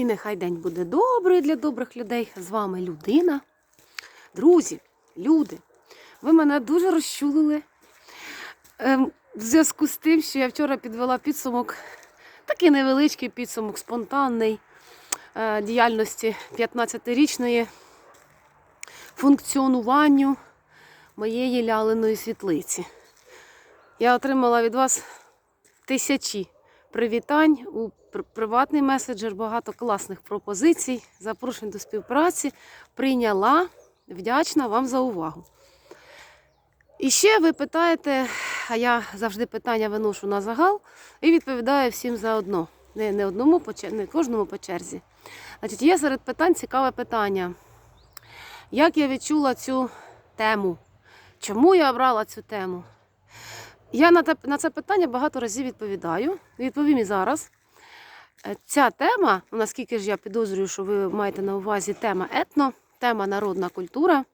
І нехай день буде добрий для добрих людей. З вами людина. Друзі, люди, ви мене дуже розчулили. Ем, в зв'язку з тим, що я вчора підвела підсумок, такий невеличкий підсумок, спонтанний е, діяльності 15-річної функціонуванню моєї ляленої світлиці. Я отримала від вас тисячі привітань у приватний меседжер, багато класних пропозицій, запрошень до співпраці. Прийняла. Вдячна вам за увагу. І ще ви питаєте, а я завжди питання виношу на загал і відповідаю всім заодно. Не, не одному не кожному по черзі. Значить, є серед питань цікаве питання. Як я відчула цю тему? Чому я обрала цю тему? Я на те- на це питання багато разів відповідаю. Відповім і зараз. Е, Ця тема, наскільки ж я підозрюю, що ви маєте на увазі тема етно, тема народна культура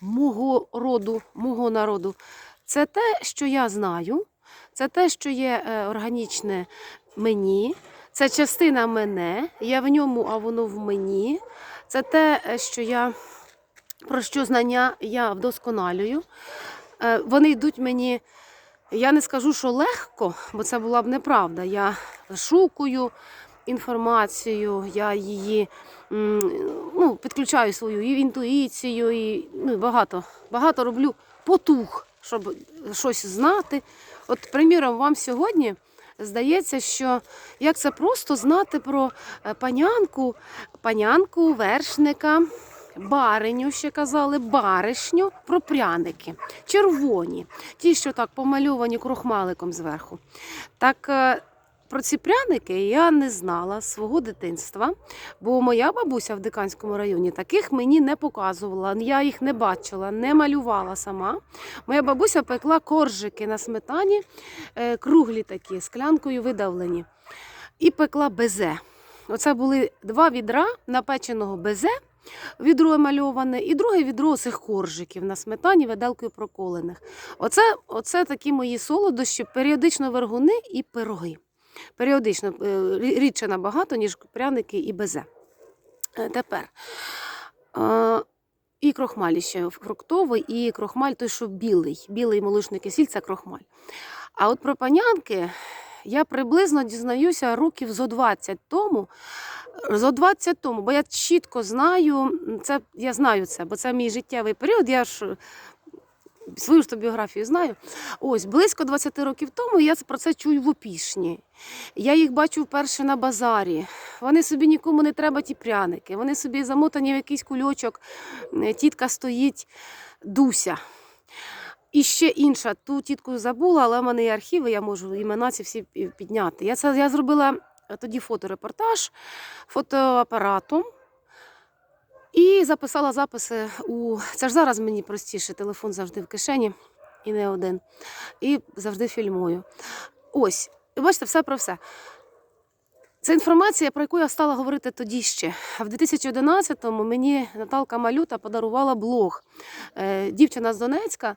мого роду, мого народу, це те, що я знаю, це те, що є е, органічне мені, це частина мене, я в ньому, а воно в мені. Це те, е, що я про що знання я вдосконалюю. Вони йдуть мені. Я не скажу, що легко, бо це була б неправда. Я шукаю інформацію, я її ну, підключаю свою і інтуїцію, і ну, багато, багато роблю потуг, щоб щось знати. От, приміром, вам сьогодні здається, що як це просто знати про е, панянку, панянку, вершника. Бариню ще казали, баришню про пряники. Червоні, ті, що так помальовані крохмаликом зверху. Так е, про ці пряники я не знала свого дитинства, бо моя бабуся в Диканському районі таких мені не показувала. Я їх не бачила, не малювала сама. Моя бабуся пекла коржики на сметані, е, круглі такі, склянкою видавлені, і пекла безе. Оце були два відра напеченого безе відро емальоване, і друге відро цих коржиків на сметані виделкою проколених. Оце, оце такі мої солодощі, періодично вергуни і пироги. Періодично е, рідше набагато, ніж пряники і безе. Е, Тепер. І крохмаль ще фруктовий, і крохмаль той, що білий. Білий молочний кисіль це крохмаль. А от про панянки я приблизно дізнаюся років зо 20 тому, Зо 20 тому, бо я чітко знаю, це я знаю це, бо це мій життєвий період. Я ж свою ж то біографію знаю. Ось близько 20 років тому я про це чую в опішні. Я їх бачу вперше на базарі. Вони собі нікому не треба ті пряники. Вони собі замотані в якийсь кульочок. Тітка стоїть, дуся. І ще інша, ту тітку забула, але в мене є архіви, я можу імена ці всі підняти. Я це я зробила тоді фоторепортаж фотоапаратом. І записала записи у. Це ж зараз мені простіше, телефон завжди в кишені і не один. І завжди фільмую. Ось, і бачите, все про все. Це інформація, про яку я стала говорити тоді ще. В 2011-му мені Наталка Малюта подарувала блог. Е, Дівчина з Донецька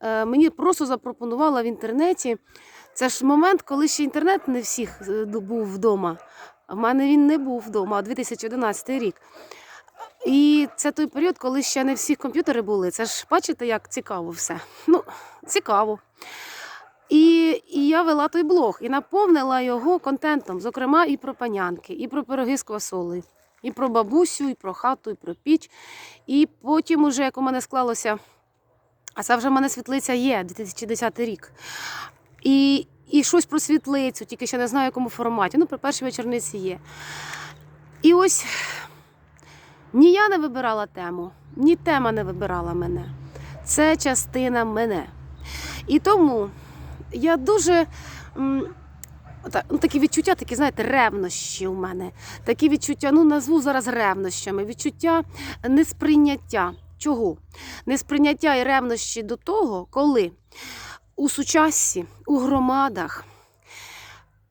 е, мені просто запропонувала в інтернеті. Це ж момент, коли ще інтернет не всіх е, був вдома. В мене він не був вдома, а 2011 рік. І це той період, коли ще не всі комп'ютери були. Це ж бачите, як цікаво все. Ну, цікаво. І, і я вела той блог і наповнила його контентом, зокрема, і про панянки, і про пироги з квасолею, і про бабусю, і про хату, і про піч. І потім, уже, як у мене склалося, а це вже в мене світлиця є, 2010 рік. І, і щось про світлицю, тільки ще не знаю, в якому форматі. Ну, про перші вечорниці є. І ось ні я не вибирала тему, ні тема не вибирала мене. Це частина мене. І тому я дуже. ну, такі відчуття, такі, знаєте, ревнощі у мене. Такі відчуття, ну назву зараз ревнощами, відчуття несприйняття. Чого? Несприйняття і ревнощі до того, коли у сучассі, у громадах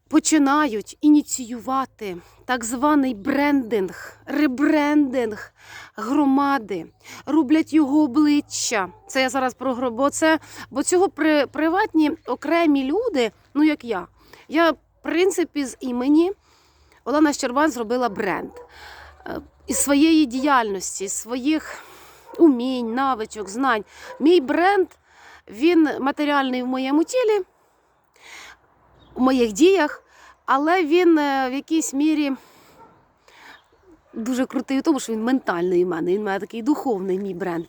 починають ініціювати так званий брендинг, ребрендинг громади, роблять його обличчя. Це я зараз про гро- бо це, бо цього при, приватні окремі люди, ну як я. Я, в принципі, з імені Олена Щербан зробила бренд Е, із своєї діяльності, своїх умінь, навичок, знань. Мій бренд він матеріальний в моєму тілі, в моїх діях, але він е, в якійсь мірі дуже крутий у тому, що він ментальний у мене. Він мене такий духовний мій бренд.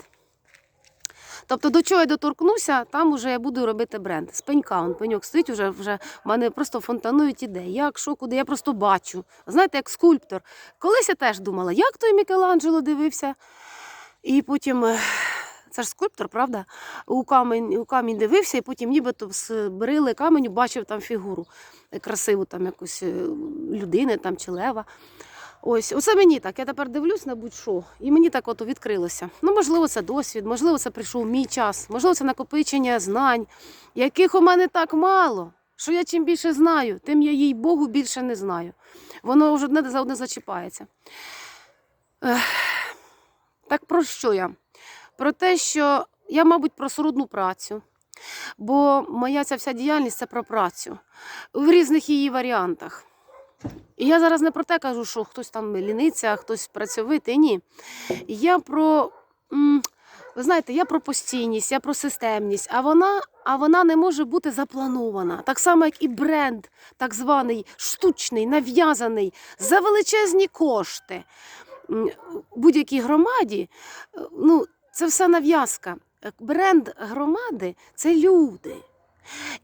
Тобто, до чого я доторкнуся, там вже я буду робити бренд. З пенька, он пеньок стоїть, вже, вже в мене просто фонтанують ідеї. Як, що, куди, я просто бачу. Знаєте, як скульптор. Колись я теж думала, як той Мікеланджело дивився. І потім, е, це ж скульптор, правда? У камінь, у камінь дивився, і потім нібито з брили каменю бачив там фігуру красиву, там якусь е, людини там, чи лева. Ось, оце мені так. Я тепер дивлюсь на будь-що, і мені так от відкрилося. Ну, можливо, це досвід, можливо, це прийшов мій час, можливо, це накопичення знань, яких у мене так мало. Що я чим більше знаю, тим я їй Богу більше не знаю. Воно вже одне за одне зачіпається. Ех, Так про що я? Про те, що я, мабуть, про сородну працю. Бо моя ця вся діяльність це про працю в різних її варіантах. І я зараз не про те кажу, що хтось там ліниться, хтось працьовитий. Ні. Я про, ви знаєте, я про постійність, я про системність, а вона, а вона не може бути запланована. Так само, як і бренд, так званий штучний, нав'язаний за величезні кошти. Будь-якій громаді, е, ну, це все нав'язка. Е, Бренд громади це люди.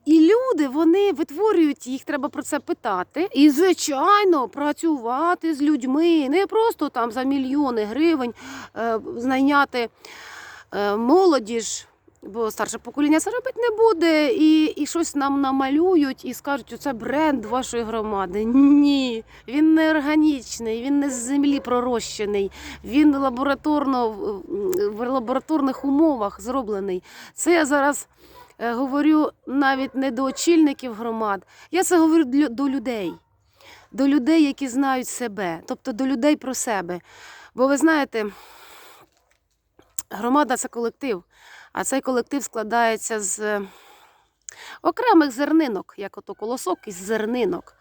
І люди вони витворюють, їх треба про це питати. І, звичайно, працювати з людьми, не просто там за мільйони гривень е, знайняти е, молодіж, бо старше покоління це робити не буде, і, і щось нам намалюють і скажуть, оце бренд вашої громади. Ні, він не органічний, він не з землі пророщений, він лабораторно в- в лабораторних умовах зроблений. Це я зараз е, говорю навіть не до очільників громад. Я це говорю до людей, до людей, які знають себе, тобто до людей про себе. Бо ви знаєте, громада це колектив, а цей колектив складається з е, окремих зернинок, як ото колосок із зернинок.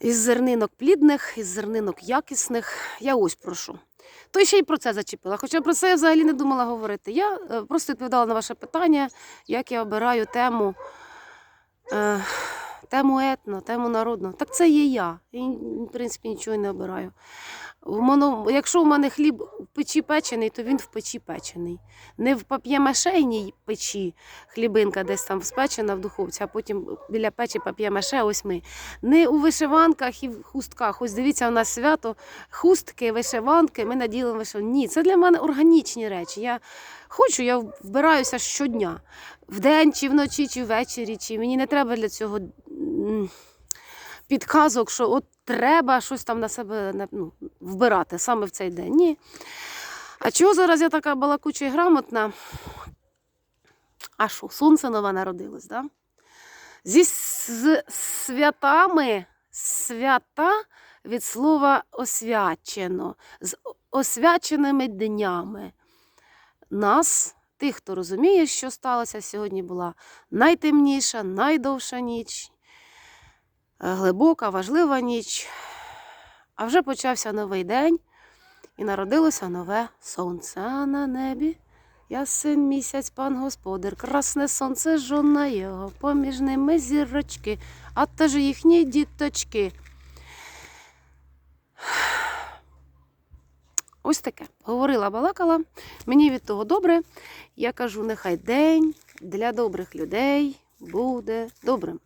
Із зернинок плідних, із зернинок якісних. Я ось прошу. То ще й про це зачепила. Хоча про це я взагалі не думала говорити. Я е, просто відповідала на ваше питання, як я обираю тему, е, тему етно, тему народну. Так це є я. Я, в принципі, нічого не обираю. В якщо у мене хліб в печі печений, то він в печі печений. Не в пап'ємашейній печі хлібинка десь там спечена в духовці, а потім біля печі пап'ємаше, ось ми. Не у вишиванках і в хустках. Ось дивіться, у нас свято, хустки, вишиванки, ми наділимо вишиванки. Ні, це для мене органічні речі. Я хочу, я вбираюся щодня. Вдень, чи вночі, чи ввечері, чи мені не треба для цього підказок, що от треба щось там на себе ну, вбирати саме в цей день. Ні. А чого зараз я така балакуча і грамотна? А що, сонце нове народилось, да? Зі святами свята від слова освячено, з освяченими днями. Нас, тих, хто розуміє, що сталося, сьогодні була найтемніша, найдовша ніч, глибока, важлива ніч. А вже почався новий день і народилося нове сонце. На небі ясен місяць, пан господар, красне сонце, жона його, поміж ними зірочки, а теж їхні діточки. Ось таке. Говорила, балакала. Мені від того добре. Я кажу, нехай день для добрих людей буде добрим.